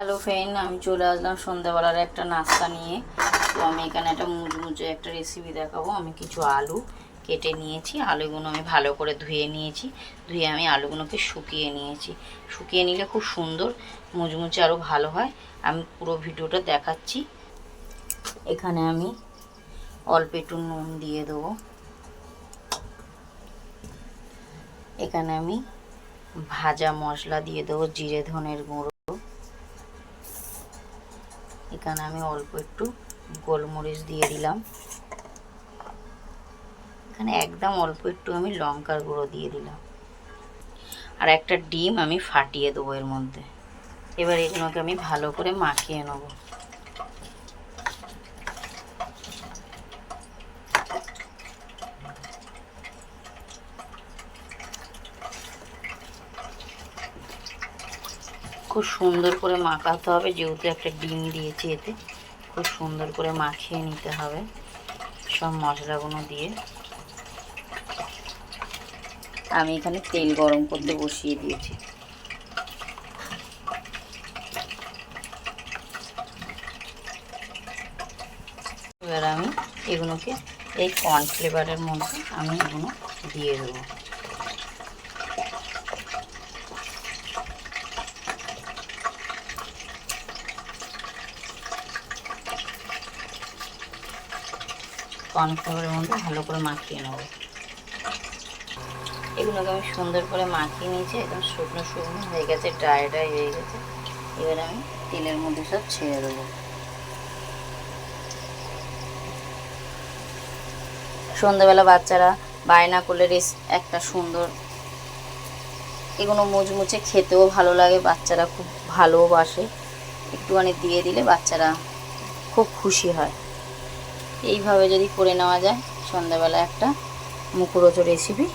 Hello friend আমি চলে আসলাম সন্ধ্যাবেলার একটা নাস্তা নিয়ে। তো আমি এখানে একটা মুচমুচে একটা রেসিপি দেখাবো। আমি কিছু আলু কেটে নিয়েছি। আলুগুলো আমি ভালো করে ধুয়ে নিয়েছি। ধুয়ে আমি আলুগুলোকে শুকিয়ে নিয়েছি। শুকিয়ে নিলে খুব সুন্দর মুচমুচে আরও ভালো হয়। আমি পুরো ভিডিওটা দেখাচ্ছি। এখানে আমি অল্প একটু নুন দিয়ে দেবো। এখানে আমি ভাজা মশলা দিয়ে দেবো, জিরে, ধনের গুঁড়ো। এখানে আমি অল্প একটু গোলমরিচ দিয়ে দিলাম। এখানে একদম অল্প একটু আমি লঙ্কার গুঁড়ো দিয়ে দিলাম। আর একটা ডিম আমি ফাটিয়ে দেবো এর মধ্যে। এবার এগুলোকে আমি ভালো করে মাখিয়ে নেব। খুব সুন্দর করে মাখাতে হবে, যেহেতু একটা ডিম দিয়েছি এতে। খুব সুন্দর করে মাখিয়ে নিতে হবে সব মশলাগুলো দিয়ে। আমি এখানে তেল গরম করতে বসিয়ে দিয়েছি। এবার আমি এগুলোকে এই কর্নফ্লেভারের মধ্যে আমি এগুলো দিয়ে দেবো। কর্নফ্লাওয়ারের মধ্যে ভালো করে মাখিয়ে নেব। এগুলোকে আমি সুন্দর করে মাখিয়ে নিয়েছি, একদম শুকনো শুকনো হয়ে গেছে ড্রাই ড্রাই হয়ে গেছে। এবার আমি তেলের মধ্যে সব ছেড়ে দেবো। সন্ধ্যাবেলা বাচ্চারা বায়না করলে রেস একটা সুন্দর এগুলো মুচমুচে খেতেও ভালো লাগে, বাচ্চারা খুব ভালোবাসে। একটুখানি দিয়ে দিলে বাচ্চারা খুব খুশি হয়। এইভাবে যদি করে নেওয়া যায়, সন্ধ্যাবেলা একটা মুখরোচো রেসিপি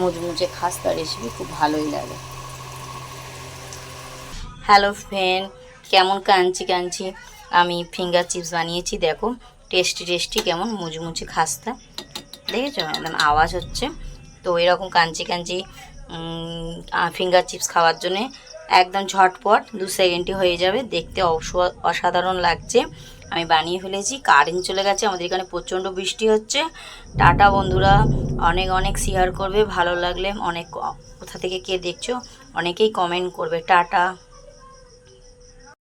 মুচমুচে খাস্তা রেসিপি খুব ভালোই লাগে। হ্যালো ফ্রেন্ড কেমন কাঞ্চি কাঞ্চি? আমি ফিঙ্গার চিপস বানিয়েছি, দেখো টেস্টি টেস্টি কেমন মুচমুচে খাস্তা। দেখেছ? একদম আওয়াজ হচ্ছে। তো এরকম কাঞ্চি কাঞ্চি ফিঙ্গার চিপস খাওয়ার জন্যে একদম ঝটপট দু সেকেন্ডে হয়ে যাবে। দেখতে অস- অসাধারণ লাগছে। আমি বানিয়ে ফেলেছি, কারেন্ট চলে গেছে, আমাদের এখানে প্রচণ্ড বৃষ্টি হচ্ছে। টাটা বন্ধুরা, অনেক অনেক শেয়ার করবে, ভালো লাগলে অনেক, কোথা থেকে কে দেখছ, অনেকেই কমেন্ট করবে। টাটা।